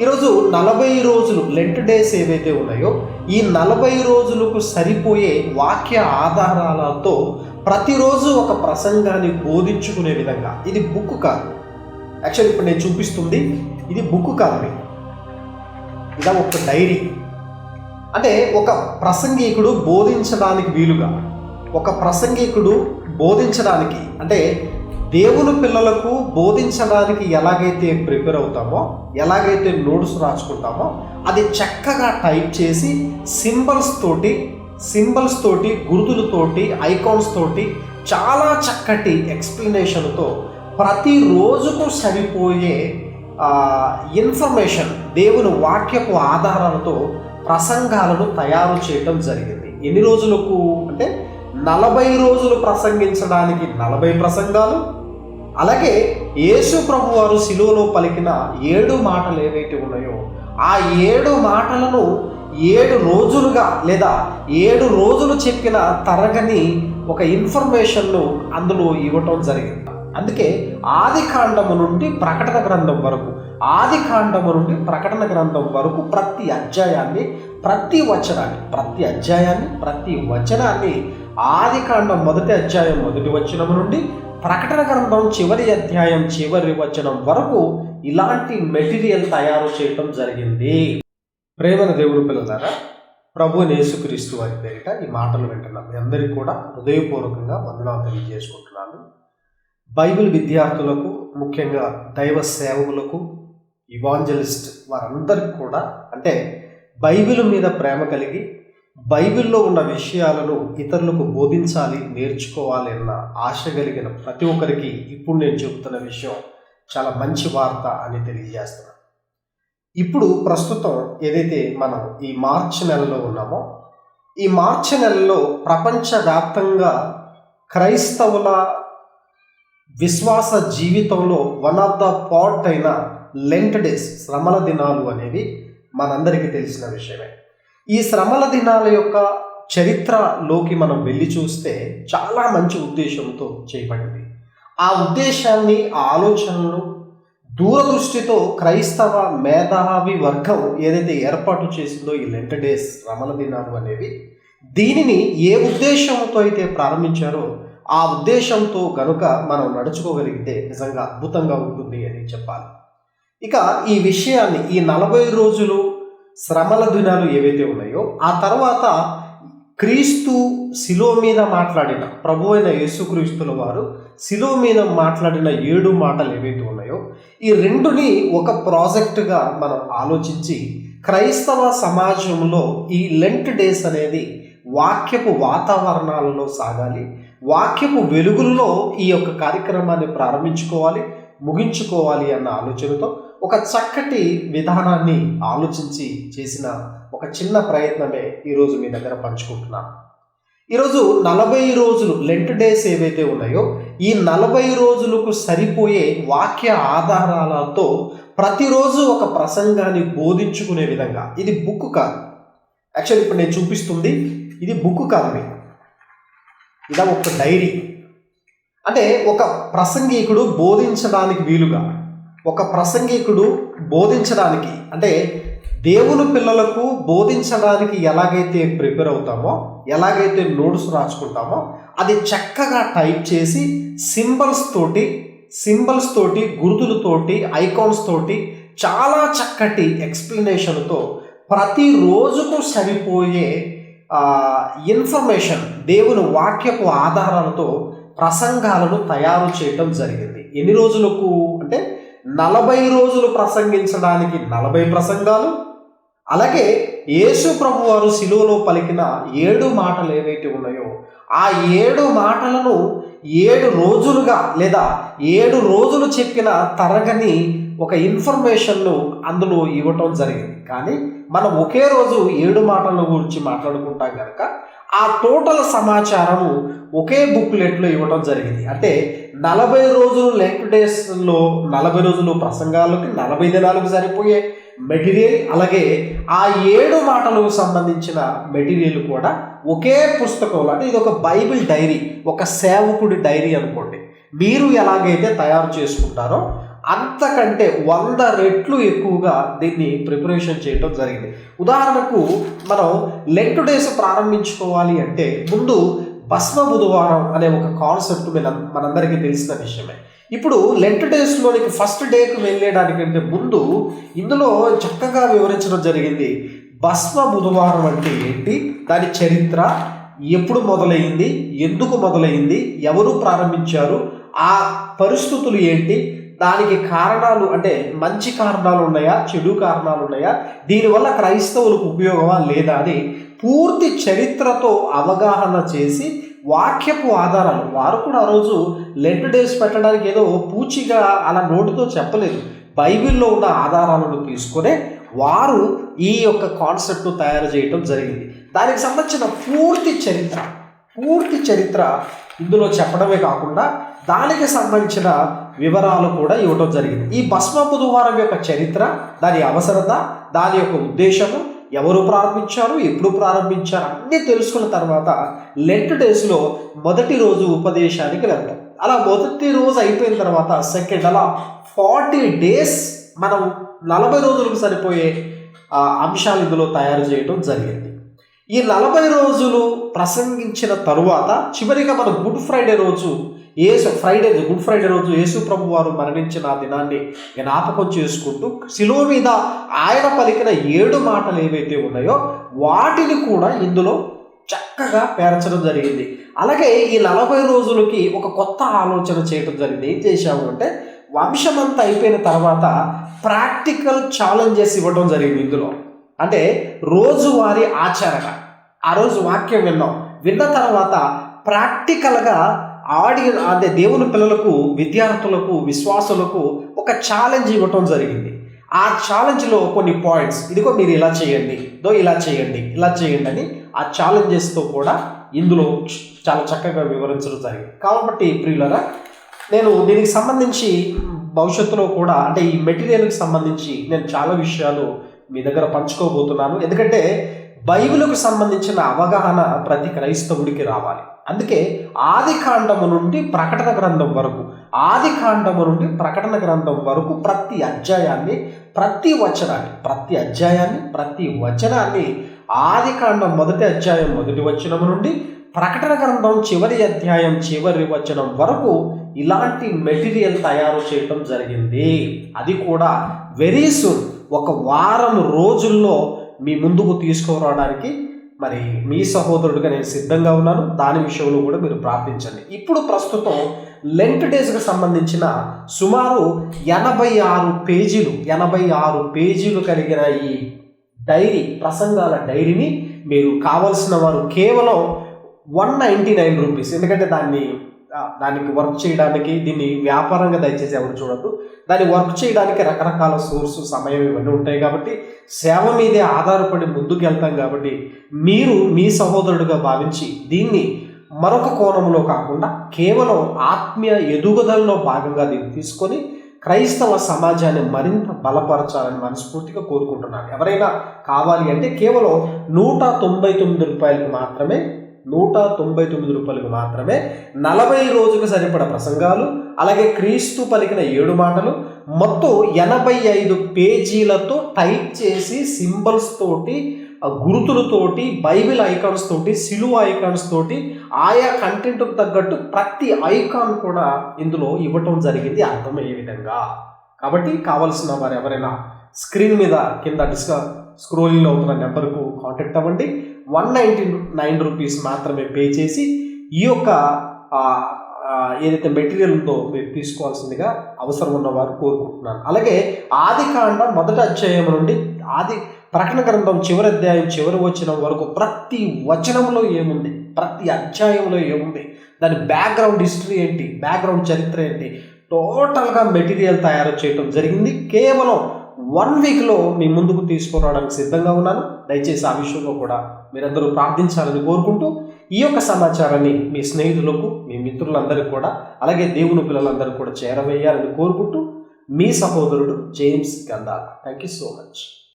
ఈరోజు నలభై రోజులు లెంట్ డేస్ ఏవైతే ఉన్నాయో ఈ నలభై రోజులకు సరిపోయే వాక్య ఆధారాలతో ప్రతిరోజు ఒక ప్రసంగాన్ని బోధించుకునే విధంగా. ఇది బుక్ కాదు. యాక్చువల్ ఇప్పుడు నేను చూపిస్తుంది ఇది బుక్ కాదు ఇలా ఇదా ఒక డైరీ. అంటే ఒక ప్రసంగికుడు బోధించడానికి వీలుగా ఒక ప్రసంగికుడు బోధించడానికి అంటే దేవుని పిల్లలకు బోధించడానికి ఎలాగైతే ప్రిపేర్ అవుతామో ఎలాగైతే నోట్స్ రాసుకుంటామో అది చక్కగా టైప్ చేసి సింబల్స్ తోటి సింబల్స్ తోటి గుర్తులతోటి ఐకాన్స్ తోటి చాలా చక్కటి ఎక్స్ప్లెనేషన్తో ప్రతి రోజుకు సరిపోయే ఇన్ఫర్మేషన్ దేవుని వాక్యపు ఆధారాలతో ప్రసంగాలను తయారు చేయటం జరిగింది. ఎన్ని రోజులకు అంటే నలభై రోజులు ప్రసంగించడానికి నలభై ప్రసంగాలు. అలాగే యేసు ప్రభు వారు శిలువలో పలికిన ఏడు మాటలు ఏవైతే ఉన్నాయో ఆ ఏడు మాటలను ఏడు రోజులుగా లేదా ఏడు రోజులు చెప్పిన తరగని ఒక ఇన్ఫర్మేషన్ను అందులో ఇవ్వటం జరిగింది. అందుకే ఆది కాండము నుండి ప్రకటన గ్రంథం వరకు ఆది కాండము నుండి ప్రకటన గ్రంథం వరకు ప్రతి అధ్యాయాన్ని ప్రతి వచనాన్ని ప్రతి అధ్యాయాన్ని ప్రతి వచనాన్ని ఆది కాండం మొదటి అధ్యాయం మొదటి వచనం నుండి ప్రకటన గ్రంథం చివరి అధ్యాయం చివరి వచనం వరకు ఇలాంటి మెటీరియల్ తయారు చేయటం జరిగింది. ప్రేమన దేవుడు పిల్లలారా ప్రభు యేసుక్రీస్తు వారి పేరిట ఈ మాటలు వింటున్నాం మీ అందరికీ కూడా హృదయపూర్వకంగా వందనాలు తెలియజేసుకుంటున్నాను. బైబిల్ విద్యార్థులకు ముఖ్యంగా దైవ సేవకులకు ఇవాంజలిస్ట్ వారందరికీ కూడా అంటే బైబిల్ మీద ప్రేమ కలిగి బైబిల్లో ఉన్న విషయాలను ఇతరులకు బోధించాలి నేర్చుకోవాలి అన్న ఆశ కలిగిన ప్రతి ఒక్కరికి ఇప్పుడు నేను చెబుతున్న విషయం చాలా మంచి వార్త అని తెలియజేస్తున్నాను ఇప్పుడు ప్రస్తుతం ఏదైతే మనం ఈ మార్చి నెలలో ఉన్నామో ఈ మార్చి నెలలో ప్రపంచవ్యాప్తంగా క్రైస్తవుల విశ్వాస జీవితంలో వన్ ఆఫ్ ద పార్ట్ అయిన లెంట్ డేస్ శ్రమల దినాలు అనేవి మనందరికీ తెలిసిన విషయమే. ఈ శ్రమల దినాల యొక్క చరిత్రలోకి మనం వెళ్ళి చూస్తే చాలా మంచి ఉద్దేశంతో చేయబడింది. ఆ ఉద్దేశాన్ని ఆ దూరదృష్టితో క్రైస్తవ మేధావి వర్గం ఏదైతే ఏర్పాటు చేసిందో ఈ లెంట్ డేస్ శ్రమల దినాలు అనేవి దీనిని ఏ ఉద్దేశంతో అయితే ప్రారంభించారో ఆ ఉద్దేశంతో గనుక మనం నడుచుకోగలిగితే నిజంగా అద్భుతంగా ఉంటుంది అని చెప్పాలి. ఇక ఈ విషయాన్ని ఈ నలభై రోజులు శ్రమల దినాలు ఏవైతే ఉన్నాయో ఆ తర్వాత క్రీస్తు శిలో మీద మాట్లాడిన ప్రభు అయిన యేసుక్రీస్తుల వారు శిలో మీద మాట్లాడిన ఏడు మాటలు ఏవైతే ఉన్నాయో ఈ రెండుని ఒక ప్రాజెక్టుగా మనం ఆలోచించి క్రైస్తవ సమాజంలో ఈ లెంట్ డేస్ అనేది వాక్యపు వాతావరణాలలో సాగాలి వాక్యపు వెలుగుల్లో ఈ యొక్క కార్యక్రమాన్ని ప్రారంభించుకోవాలి ముగించుకోవాలి అన్న ఆలోచనతో ఒక చక్కటి విధానాన్ని ఆలోచించి చేసిన ఒక చిన్న ప్రయత్నమే ఈరోజు మీ దగ్గర పంచుకుంటున్నాను ఈరోజు నలభై రోజులు లెంట్ డేస్ ఏవైతే ఉన్నాయో ఈ నలభై రోజులకు సరిపోయే వాక్య ఆధారాలతో ప్రతిరోజు ఒక ప్రసంగాన్ని బోధించుకునే విధంగా. ఇది బుక్ కాదు. యాక్చువల్ ఇప్పుడు నేను చూపిస్తుంది ఇది బుక్ కాదు మీకు. ఇదా ఒక డైరీ. అంటే ఒక ప్రసంగికుడు బోధించడానికి వీలుగా ఒక ప్రసంగికుడు బోధించడానికి అంటే దేవుని పిల్లలకు బోధించడానికి ఎలాగైతే ప్రిపేర్ అవుతామో ఎలాగైతే నోట్స్ రాసుకుంటామో అది చక్కగా టైప్ చేసి సింబల్స్ తోటి సింబల్స్ తోటి గుర్తులతోటి ఐకాన్స్ తోటి చాలా చక్కటి ఎక్స్ప్లెనేషన్తో ప్రతి రోజుకు సరిపోయే ఇన్ఫర్మేషన్ దేవుని వాక్యపు ఆధారాలతో ప్రసంగాలను తయారు చేయటం జరిగింది. ఎన్ని రోజులకు అంటే నలభై రోజులు ప్రసంగించడానికి నలభై ప్రసంగాలు. అలాగే యేసు ప్రభు వారు శిలువలో పలికిన ఏడు మాటలు ఏవైతే ఉన్నాయో ఆ ఏడు మాటలను ఏడు రోజులుగా లేదా ఏడు రోజులు చెప్పిన తరగని ఒక ఇన్ఫర్మేషన్ను అందులో ఇవ్వటం జరిగింది. కానీ మనం ఒకే రోజు ఏడు మాటల గురించి మాట్లాడుకుంటాం కనుక ఆ టోటల్ సమాచారము ఒకే బుక్లెట్లో ఇవ్వడం జరిగింది. అంటే నలభై రోజులు లెంక్ డేస్లో నలభై రోజులు ప్రసంగాలకి నలభై దినాలకు సరిపోయే మెటీరియల్ అలాగే ఆ ఏడు మాటలకు సంబంధించిన మెటీరియల్ కూడా ఒకే పుస్తకంలో అంటే ఇది ఒక బైబిల్ డైరీ ఒక సేవకుడి డైరీ అనుకోండి. మీరు ఎలాగైతే తయారు చేసుకుంటారో అంతకంటే వంద రెట్లు ఎక్కువగా దీన్ని ప్రిపరేషన్ చేయడం జరిగింది. ఉదాహరణకు మనం లెంట్ డేస్ ప్రారంభించుకోవాలి అంటే ముందు భస్మ బుధవారం అనే ఒక కాన్సెప్ట్ మన మనందరికీ తెలిసిన విషయమే. ఇప్పుడు లెంట్ డేస్లోనికి ఫస్ట్ డేకి వెళ్ళేదానికంటే ముందు ఇందులో చక్కగా వివరించడం జరిగింది. భస్మ బుధవారం అంటే ఏంటి? దాని చరిత్ర ఎప్పుడు మొదలైంది? ఎందుకు మొదలైంది? ఎవరు ప్రారంభించారు? ఆ పరిస్థితులు ఏంటి? దానికి కారణాలు అంటే మంచి కారణాలు ఉన్నాయా చెడు కారణాలు ఉన్నాయా? దీనివల్ల క్రైస్తవులకు ఉపయోగమా లేదా అని పూర్తి చరిత్రతో అవగాహన చేసి వాక్యపు ఆధారాలు. వారు కూడా ఆ రోజు లెంట్ డేస్ పెట్టడానికి ఏదో పూచిగా అలా నోటితో చెప్పలేదు. బైబిల్లో ఉన్న ఆధారాలను తీసుకొని వారు ఈ యొక్క కాన్సెప్ట్ను తయారు చేయటం జరిగింది. దానికి సంబంధించిన పూర్తి చరిత్ర పూర్తి చరిత్ర ఇందులో చెప్పడమే కాకుండా దానికి సంబంధించిన వివరాలు కూడా ఇవ్వటం జరిగింది. ఈ భస్మపు బుధవారం యొక్క చరిత్ర దాని అవసరత దాని యొక్క ఉద్దేశము ఎవరు ప్రారంభించారు ఎప్పుడు ప్రారంభించారు అన్నీ తెలుసుకున్న తర్వాత లెంట్ డేస్లో మొదటి రోజు ఉపదేశానికి వెళ్తాం. అలా మొదటి రోజు అయిపోయిన తర్వాత సెకండ్ అలా ఫార్టీ డేస్ మనం నలభై రోజులకు సరిపోయే అంశాలు ఇందులో తయారు చేయడం జరిగింది. ఈ నలభై రోజులు ప్రసంగించిన తరువాత చివరిగా మన గుడ్ ఫ్రైడే రోజు ఏసు ఫ్రైడే గుడ్ ఫ్రైడే రోజు యేసు ప్రభు వారు మరణించిన దినాన్ని జ్ఞాపకం చేసుకుంటూ శిలువ మీద ఆయన పలికిన ఏడు మాటలు ఏవైతే ఉన్నాయో వాటిని కూడా ఇందులో చక్కగా పేర్చడం జరిగింది. అలాగే ఈ నలభై రోజులకి ఒక కొత్త ఆలోచన చేయడం జరిగింది. ఏం చేశాము అంటే వంశమంతా అయిపోయిన తర్వాత ప్రాక్టికల్ ఛాలెంజెస్ ఇవ్వడం జరిగింది ఇందులో. అంటే రోజువారీ ఆచరణ. ఆ రోజు వాక్యం విన్నాం. విన్న తర్వాత ప్రాక్టికల్గా ఆడి అదే దేవుని పిల్లలకు విద్యార్థులకు విశ్వాసులకు ఒక ఛాలెంజ్ ఇవ్వటం జరిగింది. ఆ ఛాలెంజ్లో కొన్ని పాయింట్స్ ఇదిగో మీరు ఇలా చేయండి. దో ఇలా చేయండి. ఇలా చేయండి అని ఆ ఛాలెంజెస్తో కూడా ఇందులో చాలా చక్కగా వివరించడం జరిగింది. కాబట్టి ప్రియులరా నేను దీనికి సంబంధించి భవిష్యత్తులో కూడా అంటే ఈ మెటీరియల్కి సంబంధించి నేను చాలా విషయాలు మీ దగ్గర పంచుకోబోతున్నాను. ఎందుకంటే బైబిల్కు సంబంధించిన అవగాహన ప్రతి క్రైస్తవుడికి రావాలి. అందుకే ఆది కాండము నుండి ప్రకటన గ్రంథం వరకు ఆది కాండము నుండి ప్రకటన గ్రంథం వరకు ప్రతి అధ్యాయాన్ని ప్రతి వచనాన్ని ప్రతి అధ్యాయాన్ని ప్రతి వచనాన్ని ఆది కాండం మొదటి అధ్యాయం మొదటి వచనం నుండి ప్రకటన గ్రంథం చివరి అధ్యాయం చివరి వచనం వరకు ఇలాంటి మెటీరియల్ తయారు చేయటం జరిగింది. అది కూడా వెరీ సూన్. ఒక వారం రోజుల్లో మీ ముందుకు తీసుకురావడానికి మరి మీ సహోదరుడిగా నేను సిద్ధంగా ఉన్నాను. దాని విషయంలో కూడా మీరు ప్రార్థించండి. ఇప్పుడు ప్రస్తుతం లెంట్ డేస్కి సంబంధించిన సుమారు ఎనభై ఆరు పేజీలు ఎనభై ఆరు పేజీలు కలిగిన ఈ డైరీ ప్రసంగాల డైరీని మీరు కావలసిన వారు కేవలం వన్ నైంటీ నైన్ రూపీస్. ఎందుకంటే దాన్ని దానికి వర్క్ చేయడానికి దీన్ని వ్యాపారంగా దయచేసి ఎవరు చూడద్దు. దాన్ని వర్క్ చేయడానికి రకరకాల సోర్సు సమయం ఇవన్నీ ఉంటాయి కాబట్టి సేవ మీదే ఆధారపడి ముందుకు వెళ్తాం కాబట్టి మీరు మీ సహోదరుడిగా భావించి దీన్ని మరొక కోణంలో కాకుండా కేవలం ఆత్మీయ ఎదుగుదలలో భాగంగా దీన్ని తీసుకొని క్రైస్తవ సమాజాన్ని మరింత బలపరచాలని మనస్ఫూర్తిగా కోరుకుంటున్నాను. ఎవరైనా కావాలి అంటే కేవలం నూట తొంభై తొమ్మిది రూపాయలకు మాత్రమే నూట తొంభై తొమ్మిది రూపాయలకు మాత్రమే నలభై రోజులకు సరిపడ ప్రసంగాలు అలాగే క్రీస్తు పలికిన ఏడు మాటలు. మొత్తం ఎనభై ఐదు పేజీలతో టైప్ చేసి సింబల్స్ తోటి ఆ గుర్తులతోటి బైబిల్ ఐకాన్స్ తోటి సిలువ ఐకాన్స్ తోటి ఆయా కంటెంట్కు తగ్గట్టు ప్రతి ఐకాన్ కూడా ఇందులో ఇవ్వటం జరిగింది. అర్థమయ్యే విధంగా? కాబట్టి కావలసిన వారు ఎవరైనా స్క్రీన్ మీద కింద డిస్క స్క్రోలింగ్లో అవుతున్న నెంబర్కు కాంటాక్ట్ అవ్వండి. వన్ నైంటీ నైన్ రూపీస్ మాత్రమే పే చేసి ఈ యొక్క ఏదైతే మెటీరియల్ ఉందో మీరు తీసుకోవాల్సిందిగా అవసరం ఉన్నవారు కోరుకుంటున్నాను అలాగే ఆది కాండం మొదటి అధ్యాయం నుండి ఆది ప్రకటన గ్రంథం చివరి అధ్యాయం చివరి వచనం వరకు ప్రతి వచనంలో ఏముంది? ప్రతి అధ్యాయంలో ఏముంది? దాని బ్యాక్గ్రౌండ్ హిస్టరీ ఏంటి? బ్యాక్గ్రౌండ్ చరిత్ర ఏంటి? టోటల్గా మెటీరియల్ తయారు చేయడం జరిగింది. కేవలం వన్ వీక్లో మీ ముందుకు తీసుకురావడానికి సిద్ధంగా ఉన్నాను దయచేసి ఆ విషయంలో కూడా మీరందరూ ప్రార్థించాలని కోరుకుంటూ ఈ యొక్క సమాచారాన్ని మీ స్నేహితులకు మీ మిత్రులందరికీ కూడా అలాగే దేవుని పిల్లలందరికీ కూడా చేరవేయాలని కోరుకుంటూ మీ సహోదరుడు James Gandhala thank you so much